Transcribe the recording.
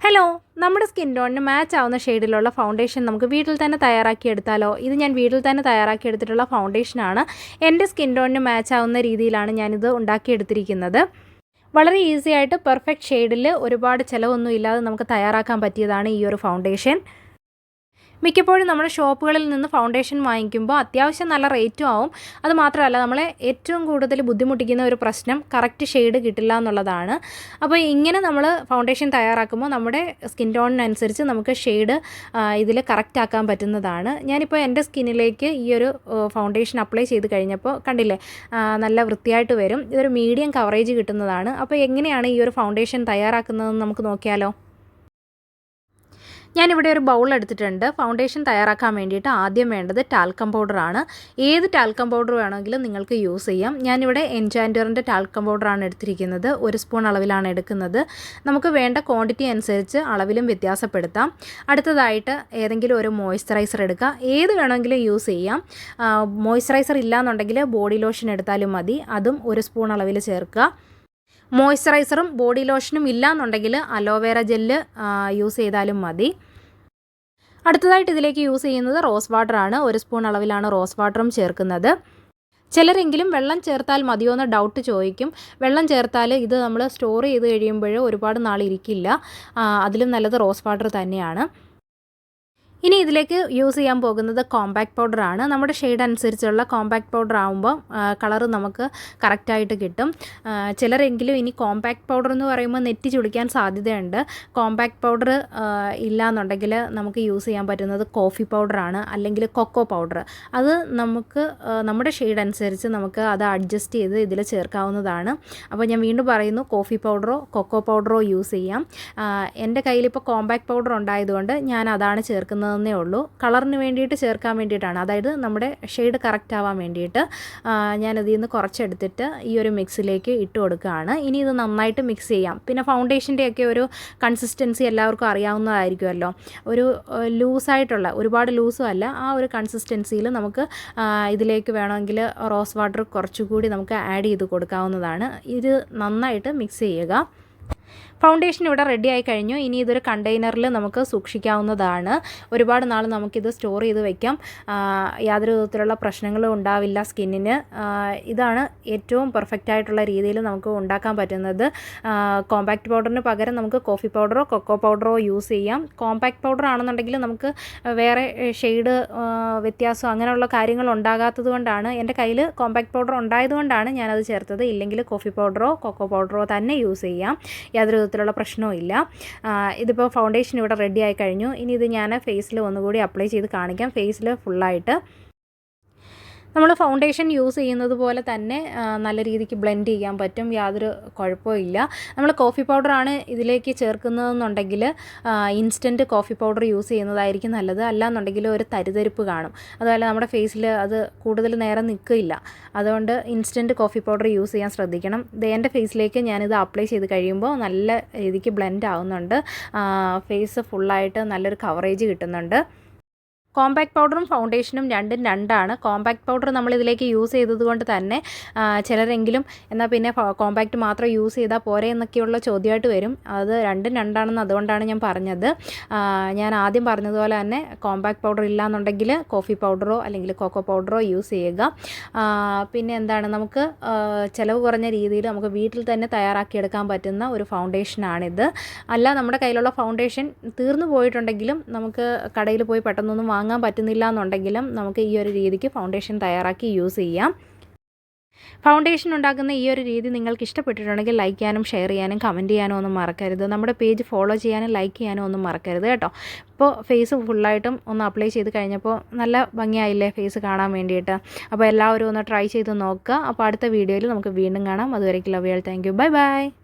Hello നമ്മുടെ skin ടോണിന് match ആവുന്ന ഷെയ്ഡിലുള്ള foundation നമുക്ക് വീട്ടിൽ തന്നെ തയ്യാറാക്കി എടുത്താലോ? ഇത് ഞാൻ വീട്ടിൽ തന്നെ തയ്യാറാക്കി എടുത്തിട്ടുള്ള ഫൗണ്ടേഷനാണ് എന്റെ സ്കിൻ ടോണിന് മാച്ച് ആവുന്ന രീതിയിലാണ് ഞാനിത് ഉണ്ടാക്കിയെടുത്തിരിക്കുന്നത്. വളരെ ഈസി ആയിട്ട് പെർഫെക്റ്റ് ഷെയ്ഡിൽ ഒരുപാട് ചിലവൊന്നും ഇല്ലാതെ നമുക്ക് തയ്യാറാക്കാൻ പറ്റിയതാണ് ഈ ഒരു ഫൗണ്ടേഷൻ മിക്കപ്പോഴും നമ്മൾ ഷോപ്പുകളിൽ നിന്ന് ഫൗണ്ടേഷൻ വാങ്ങിക്കുമ്പോൾ അത്യാവശ്യം നല്ല റേറ്റും ആവും. അത് മാത്രമല്ല നമ്മളെ ഏറ്റവും കൂടുതൽ ബുദ്ധിമുട്ടിക്കുന്ന ഒരു പ്രശ്നം കറക്റ്റ് ഷെയ്ഡ് കിട്ടില്ല എന്നുള്ളതാണ്. അപ്പോൾ ഇങ്ങനെ നമ്മൾ ഫൗണ്ടേഷൻ തയ്യാറാക്കുമ്പോൾ നമ്മുടെ സ്കിൻ ടോണിനനുസരിച്ച് നമുക്ക് ഷെയ്ഡ് ഇതിൽ കറക്റ്റ് ആക്കാൻ പറ്റുന്നതാണ്. ഞാനിപ്പോൾ എന്റെ സ്കിന്നിലേക്ക് ഈ ഒരു ഫൗണ്ടേഷൻ അപ്ലൈ ചെയ്ത് കഴിഞ്ഞപ്പോൾ കണ്ടില്ലേ നല്ല വൃത്തിയായിട്ട് വരും. ഇതൊരു മീഡിയം കവറേജ് കിട്ടുന്നതാണ്. അപ്പോൾ എങ്ങനെയാണ് ഈ ഒരു ഫൗണ്ടേഷൻ തയ്യാറാക്കുന്നതെന്ന് നമുക്ക് നോക്കിയാലോ? ഞാനിവിടെ ഒരു ബൗൾ എടുത്തിട്ടുണ്ട്. ഫൗണ്ടേഷൻ തയ്യാറാക്കാൻ വേണ്ടിയിട്ട് ആദ്യം വേണ്ടത് ടാൽക്കം പൗഡറാണ് ഏത് ടാൽക്കം പൗഡർ വേണമെങ്കിലും നിങ്ങൾക്ക് യൂസ് ചെയ്യാം. ഞാനിവിടെ എൻജാൻഡറിന്റെ ടാൽക്കം പൗഡറാണ് എടുത്തിരിക്കുന്നത്. ഒരു സ്പൂൺ അളവിലാണ് എടുക്കുന്നത്. നമുക്ക് വേണ്ട ക്വാണ്ടിറ്റി അനുസരിച്ച് അളവിലും വ്യത്യാസപ്പെടുത്താം. അടുത്തതായിട്ട് ഏതെങ്കിലും ഒരു മോയ്സ്ചറൈസർ എടുക്കുക. ഏത് വേണമെങ്കിലും യൂസ് ചെയ്യാം. മോയ്സ്ചറൈസർ ഇല്ലാന്നുണ്ടെങ്കിൽ ബോഡി ലോഷൻ എടുത്താലും മതി. അതും ഒരു സ്പൂൺ അളവിൽ ചേർക്കുക. മോയ്സ്ചറൈസറും ബോഡി ലോഷനും ഇല്ലയെന്നുണ്ടെങ്കിൽ അലോവേറ ജെല്ല് യൂസ് ചെയ്താലും മതി. അടുത്തതായിട്ട് ഇതിലേക്ക് യൂസ് ചെയ്യുന്നത് റോസ് വാട്ടറാണ് ഒരു സ്പൂൺ അളവിലാണ് റോസ് വാട്ടറും ചേർക്കുന്നത്. ചിലരെങ്കിലും വെള്ളം ചേർത്താൽ മതിയോ എന്ന് ഡൗട്ട് ചോദിക്കും. വെള്ളം ചേർത്താൽ ഇത് നമ്മൾ സ്റ്റോർ ചെയ്ത് കഴിയുമ്പോൾ ഒരുപാട് നാൾ ഇരിക്കില്ല. അതിലും നല്ലത് റോസ് വാട്ടർ തന്നെയാണ്. ഇനി ഇതിലേക്ക് യൂസ് ചെയ്യാൻ പോകുന്നത് കോമ്പാക്ട് ആണ്. നമ്മുടെ ഷെയ്ഡ് അനുസരിച്ചുള്ള കോമ്പാക്ട് പൗഡർ ആകുമ്പോൾ കളർ നമുക്ക് കറക്റ്റായിട്ട് കിട്ടും. ചിലരെങ്കിലും ഇനി കോമ്പാക്ട് പൗഡർ എന്ന് പറയുമ്പോൾ നെറ്റി ചുളിക്കാൻ സാധ്യതയുണ്ട്. കോമ്പാക്ട് പൗഡർ ഇല്ലയെന്നുണ്ടെങ്കിൽ നമുക്ക് യൂസ് ചെയ്യാൻ പറ്റുന്നത് കോഫി പൗഡർ ആണ് അല്ലെങ്കിൽ കൊക്കോ പൗഡർ അത് നമുക്ക് നമ്മുടെ ഷെയ്ഡ് അനുസരിച്ച് നമുക്ക് അത് അഡ്ജസ്റ്റ് ചെയ്ത് ഇതിൽ ചേർക്കാവുന്നതാണ്. അപ്പോൾ ഞാൻ വീണ്ടും പറയുന്നു കോഫി പൗഡറോ കൊക്കോ പൗഡറോ യൂസ് ചെയ്യാം. എന്റെ കയ്യിലിപ്പോൾ കോമ്പാക്ട് പൗഡർ ഉണ്ടായതുകൊണ്ട് ഞാൻ അതാണ് ചേർക്കുന്നത് ചേർക്കുന്നതെന്നേ ഉള്ളൂ. കളറിന് വേണ്ടിയിട്ട് ചേർക്കാൻ വേണ്ടിയിട്ടാണ്. അതായത് നമ്മുടെ ഷെയ്ഡ് കറക്റ്റ് ആവാൻ വേണ്ടിയിട്ട് ഞാനതിൽ നിന്ന് കുറച്ചെടുത്തിട്ട് ഈ ഒരു മിക്സിലേക്ക് ഇട്ട് കൊടുക്കുകയാണ്. ഇനി ഇത് നന്നായിട്ട് മിക്സ് ചെയ്യാം. പിന്നെ ഫൗണ്ടേഷന്റെയൊക്കെ ഒരു കൺസിസ്റ്റൻസി എല്ലാവർക്കും അറിയാവുന്നതായിരിക്കുമല്ലോ. ഒരു ലൂസായിട്ടുള്ള ഒരുപാട് ലൂസും അല്ല ആ ഒരു കൺസിസ്റ്റൻസിയിൽ നമുക്ക് ഇതിലേക്ക് വേണമെങ്കിൽ റോസ് വാട്ടർ കുറച്ചുകൂടി നമുക്ക് ആഡ് ചെയ്ത് കൊടുക്കാവുന്നതാണ്. ഇത് നന്നായിട്ട് മിക്സ് ചെയ്യുക. ഫൗണ്ടേഷൻ ഇവിടെ റെഡി ആയി കഴിഞ്ഞു. ഇനി ഇതൊരു കണ്ടെയ്നറിൽ നമുക്ക് സൂക്ഷിക്കാവുന്നതാണ്. ഒരുപാട് നാൾ നമുക്കിത് സ്റ്റോർ ചെയ്ത് വെക്കാം. യാതൊരു വിധത്തിലുള്ള പ്രശ്നങ്ങളും ഉണ്ടാവില്ല സ്കിന്നിന്. ഇതാണ് ഏറ്റവും പെർഫെക്റ്റ് ആയിട്ടുള്ള രീതിയിൽ നമുക്ക് ഉണ്ടാക്കാൻ പറ്റുന്നത്. കോമ്പാക്റ്റ് പൗഡറിന് പകരം നമുക്ക് കോഫി പൗഡറോ കൊക്കോ പൗഡറോ യൂസ് ചെയ്യാം. കോമ്പാക്റ്റ് പൗഡർ ആണെന്നുണ്ടെങ്കിൽ നമുക്ക് വേറെ ഷെയ്ഡ് വ്യത്യാസം അങ്ങനെയുള്ള കാര്യങ്ങൾ ഉണ്ടാകാത്തത് കൊണ്ടാണ്. എന്റെ കയ്യിൽ കോമ്പാക്റ്റ് പൗഡർ ഉണ്ടായതുകൊണ്ടാണ് ഞാനത് ചേർത്തത്. ഇല്ലെങ്കിൽ കോഫി പൗഡറോ കൊക്കോ പൗഡറോ തന്നെ യൂസ് ചെയ്യാം. യാതൊരു വിധത്തിലുള്ള പ്രശ്നവും ഇല്ല. ഇതിപ്പോൾ ഫൗണ്ടേഷൻ ഇവിടെ റെഡി ആയി കഴിഞ്ഞു. ഇനി ഇത് ഞാൻ ഫേസിൽ ഒന്നുകൂടി അപ്ലൈ ചെയ്ത് കാണിക്കാം. ഫേസിൽ ഫുള്ളായിട്ട് നമ്മൾ ഫൗണ്ടേഷൻ യൂസ് ചെയ്യുന്നത് പോലെ തന്നെ നല്ല രീതിക്ക് ബ്ലെൻഡ് ചെയ്യാൻ പറ്റും. യാതൊരു കുഴപ്പമില്ല നമ്മൾ കോഫി പൗഡറാണ് ഇതിലേക്ക് ചേർക്കുന്നതെന്നുണ്ടെങ്കിൽ ഇൻസ്റ്റന്റ് കോഫി പൗഡർ യൂസ് ചെയ്യുന്നതായിരിക്കും നല്ലത്. അല്ലാന്നുണ്ടെങ്കിൽ ഒരു തരിതരിപ്പ് കാണും. അതുപോലെ നമ്മുടെ ഫേസിൽ അത് കൂടുതൽ നേരം നിൽക്കില്ല. അതുകൊണ്ട് ഇൻസ്റ്റന്റ് കോഫി പൗഡർ യൂസ് ചെയ്യാൻ ശ്രദ്ധിക്കണം. ഇത് എന്റെ ഫേസിലേക്ക് ഞാനിത് അപ്ലൈ ചെയ്ത് കഴിയുമ്പോൾ നല്ല രീതിക്ക് ബ്ലെൻഡ് ആവുന്നുണ്ട്. ഫേസ് ഫുള്ളായിട്ട് നല്ലൊരു കവറേജ് കിട്ടുന്നുണ്ട്. കോമ്പാക്ട് പൗഡറും ഫൗണ്ടേഷനും രണ്ടും രണ്ടാണ്. കോമ്പാക്ട് പൗഡർ നമ്മൾ ഇതിലേക്ക് യൂസ് ചെയ്തത് കൊണ്ട് തന്നെ ചിലരെങ്കിലും എന്നാൽ പിന്നെ കോമ്പാക്ട് മാത്രം യൂസ് ചെയ്താൽ പോരെ എന്നൊക്കെയുള്ള ചോദ്യമായിട്ട് വരും. അത് രണ്ടും രണ്ടാണെന്ന് അതുകൊണ്ടാണ് ഞാൻ പറഞ്ഞത്. ഞാൻ ആദ്യം പറഞ്ഞതുപോലെ തന്നെ കോമ്പാക്ട് പൗഡർ ഇല്ലാന്നുണ്ടെങ്കിൽ കോഫി പൗഡറോ അല്ലെങ്കിൽ കോക്കോ പൗഡറോ യൂസ് ചെയ്യുക. പിന്നെ എന്താണ് നമുക്ക് ചിലവ് കുറഞ്ഞ രീതിയിൽ നമുക്ക് വീട്ടിൽ തന്നെ തയ്യാറാക്കിയെടുക്കാൻ പറ്റുന്ന ഒരു ഫൗണ്ടേഷനാണിത്. അല്ല നമ്മുടെ കയ്യിലുള്ള ഫൗണ്ടേഷൻ തീർന്നു പോയിട്ടുണ്ടെങ്കിലും നമുക്ക് കടയിൽ പോയി പെട്ടെന്നൊന്നും വാങ്ങാൻ പറ്റുന്നില്ല എന്നുണ്ടെങ്കിലും നമുക്ക് ഈ ഒരു രീതിക്ക് ഫൗണ്ടേഷൻ തയ്യാറാക്കി യൂസ് ചെയ്യാം. ഫൗണ്ടേഷൻ ഉണ്ടാക്കുന്ന ഈ ഒരു രീതി നിങ്ങൾക്ക് ഇഷ്ടപ്പെട്ടിട്ടുണ്ടെങ്കിൽ ലൈക്ക് ചെയ്യാനും ഷെയർ ചെയ്യാനും കമന്റ് ചെയ്യാനും ഒന്നും മറക്കരുത്. നമ്മുടെ പേജ് ഫോളോ ചെയ്യാനും ലൈക്ക് ചെയ്യാനും ഒന്നും മറക്കരുത് കേട്ടോ. ഇപ്പോൾ ഫേസ് ഫുള്ളായിട്ടും ഒന്ന് അപ്ലൈ ചെയ്ത് കഴിഞ്ഞപ്പോൾ നല്ല ഭംഗിയായില്ലേ ഫേസ് കാണാൻ വേണ്ടിയിട്ട്. അപ്പോൾ എല്ലാവരും ഒന്ന് ട്രൈ ചെയ്ത് നോക്കുക. അപ്പോൾ അടുത്ത വീഡിയോയിൽ നമുക്ക് വീണ്ടും കാണാം. അതുവരേക്കും love thank you bye bye